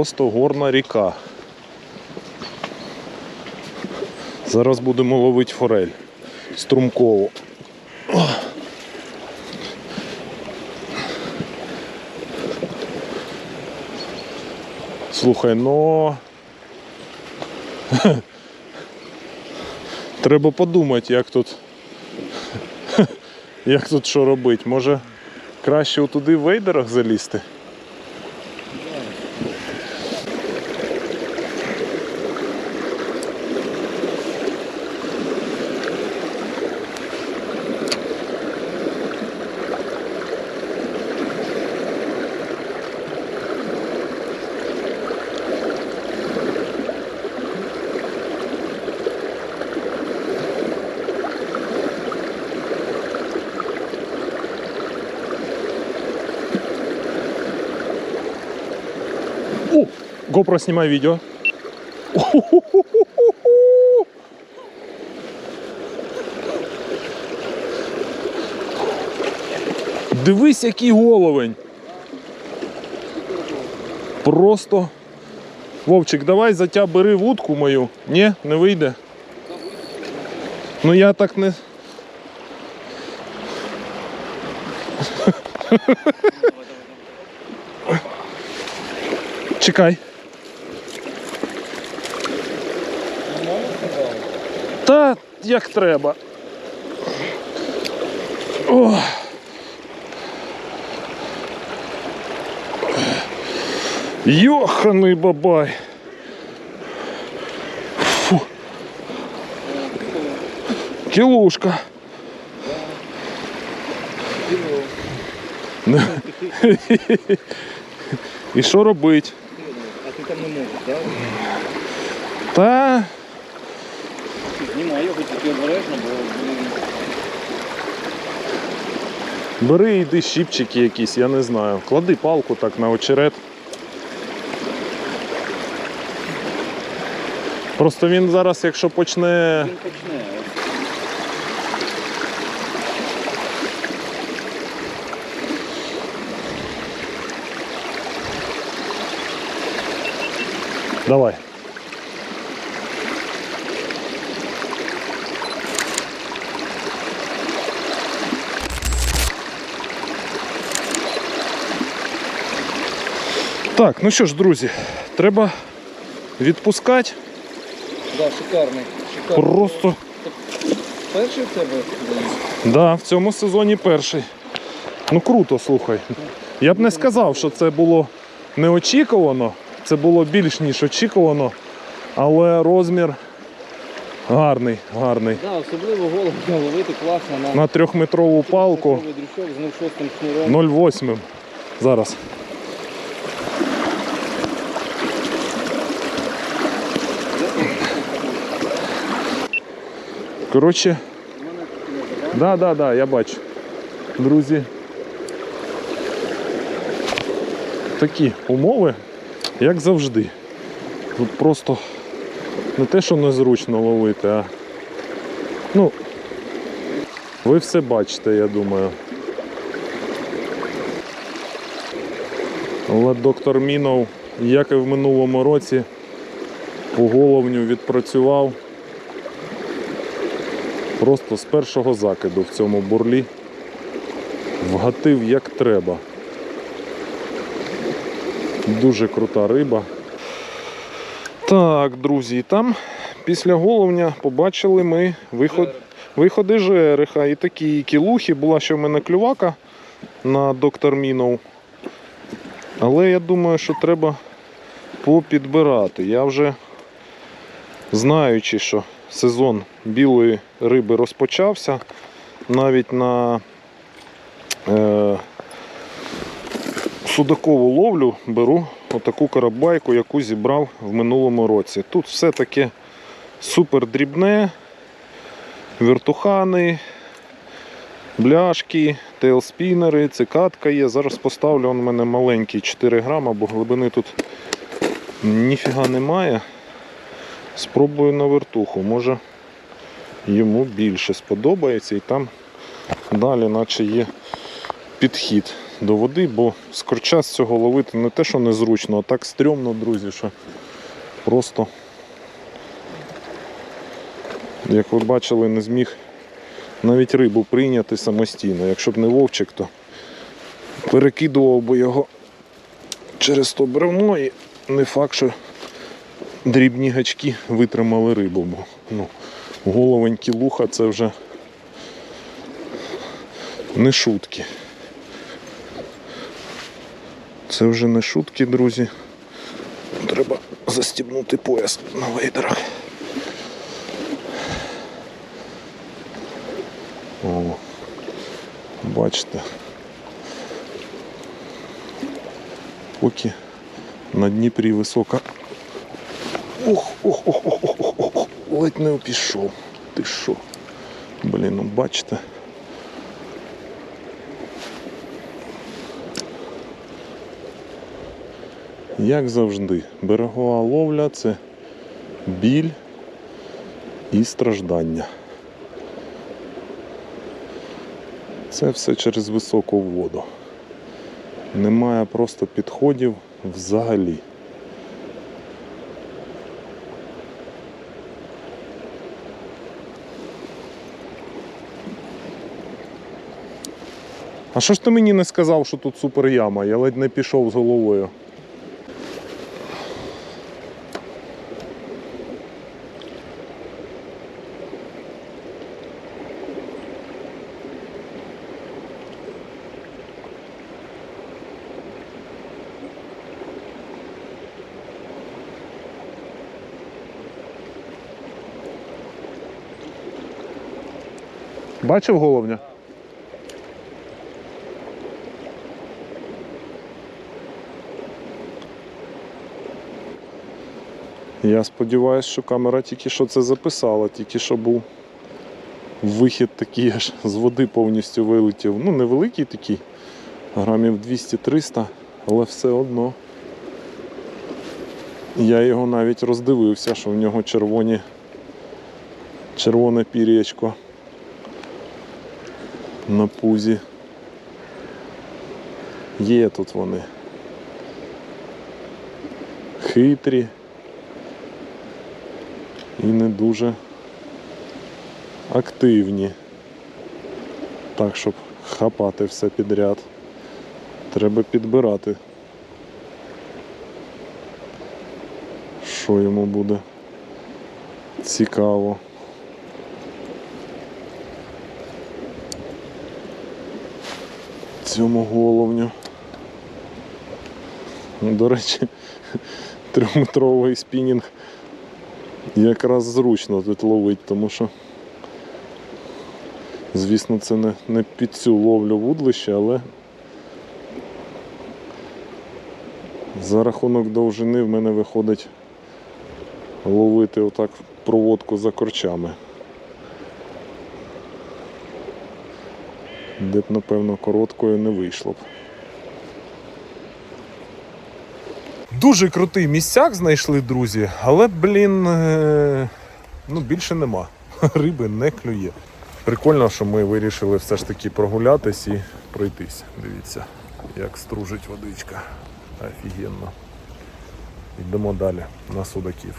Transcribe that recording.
Просто горна ріка. Зараз будемо ловити форель струмкову. Слухай, ну. Треба подумати, як тут. Як тут що робити? Може краще туди в вейдерах залізти? О, GoPro снимай видео. Дивись, який головень. Просто. Вовчик, давай за затя бери вудку мою. Ні, не вийде. Ну я так не. Чекай. Та як треба. О. Йоханий бабай. Фу. Кілушка. І що робить? А ти там не можеш, так? Та Знімай його тільки обережно, бо блін, бери йди щіпчики якісь, я не знаю. Клади палку так на очерет. Просто він зараз, якщо почне. він почне. Давай. Так, ну що ж, друзі, треба відпускати. Да, шикарний. шикарний. Просто Перший в тебе? блін? Да, в цьому сезоні перший. Ну круто, слухай. Я б не сказав, що це було неочікувано. Це було більш ніж очікувано. Але розмір гарний, гарний. Да, особливо голову ловити класно на На трьохметрову палку з 0,8. Зараз. Коротше. Да, да, да, я бачу. Друзі. Такі умови, як завжди. Тут просто не те, що незручно ловити, а. Ну, ви все бачите, я думаю. Але доктор Мінов, як і в минулому році, по головню відпрацював. Просто з першого закиду в цьому бурлі вгатив як треба. Дуже крута риба. Так, друзі, там після головня побачили ми виход, виходи жереха. І такі кілухи. Була ще в мене клювака на доктор Мінов. Але я думаю, що треба попідбирати. Я вже знаючи, що сезон білої риби розпочався, навіть на е, судакову ловлю беру отаку карабайку, яку зібрав в минулому році. Тут все таке супер дрібне, вертухани, бляшки, тейлспінери, цикатка є. Зараз поставлю он у мене маленький 4 грама, бо глибини тут ніфіга немає. Спробую на вертуху, може йому більше сподобається і там далі наче є підхід. до води, бо з корча з цього ловити не те, що незручно, а так стрьомно, друзі, що просто, як ви бачили, не зміг навіть рибу прийняти самостійно. Якщо б не вовчик, то перекидував би його через то бревно і не факт, що дрібні гачки витримали рибу, бо ну, головенькі луха це вже не шутки. Це вже не шутки, друзі. Треба застібнути пояс на вейдерах. О, бачите. Поки на Дніпрі висока. Ох, ох, ох, ох, ох, ох, ледь не пішов. Ти що? Блін, ну бачите. Як завжди, берегова ловля це біль і страждання. Це все через високу воду. Немає просто підходів взагалі. А що ж ти мені не сказав, що тут супер яма? Я ледь не пішов з головою. Бачив головня? Я сподіваюся, що камера тільки що це записала, тільки що був вихід такий аж з води повністю вилетів. Ну, невеликий такий, грамів 200-300, але все одно. Я його навіть роздивився, що в нього червоні, червоне пір'ячко на пузі. Є тут вони. Хитрі і не дуже активні. Так, щоб хапати все підряд. Треба підбирати. Що йому буде цікаво. Цьому головню. Ну, До речі, трьохметровий спінінг якраз зручно тут ловить, тому що, звісно, це не, не під цю ловлю вудлище, але за рахунок довжини в мене виходить ловити отак проводку за корчами. Де б, напевно, короткою не вийшло б. Дуже крутий місцяк знайшли, друзі, але, блін, е, ну більше нема. Риби не клює. Прикольно, що ми вирішили все ж таки прогулятись і пройтись. Дивіться, як стружить водичка. Офігенно. Йдемо далі на судаків.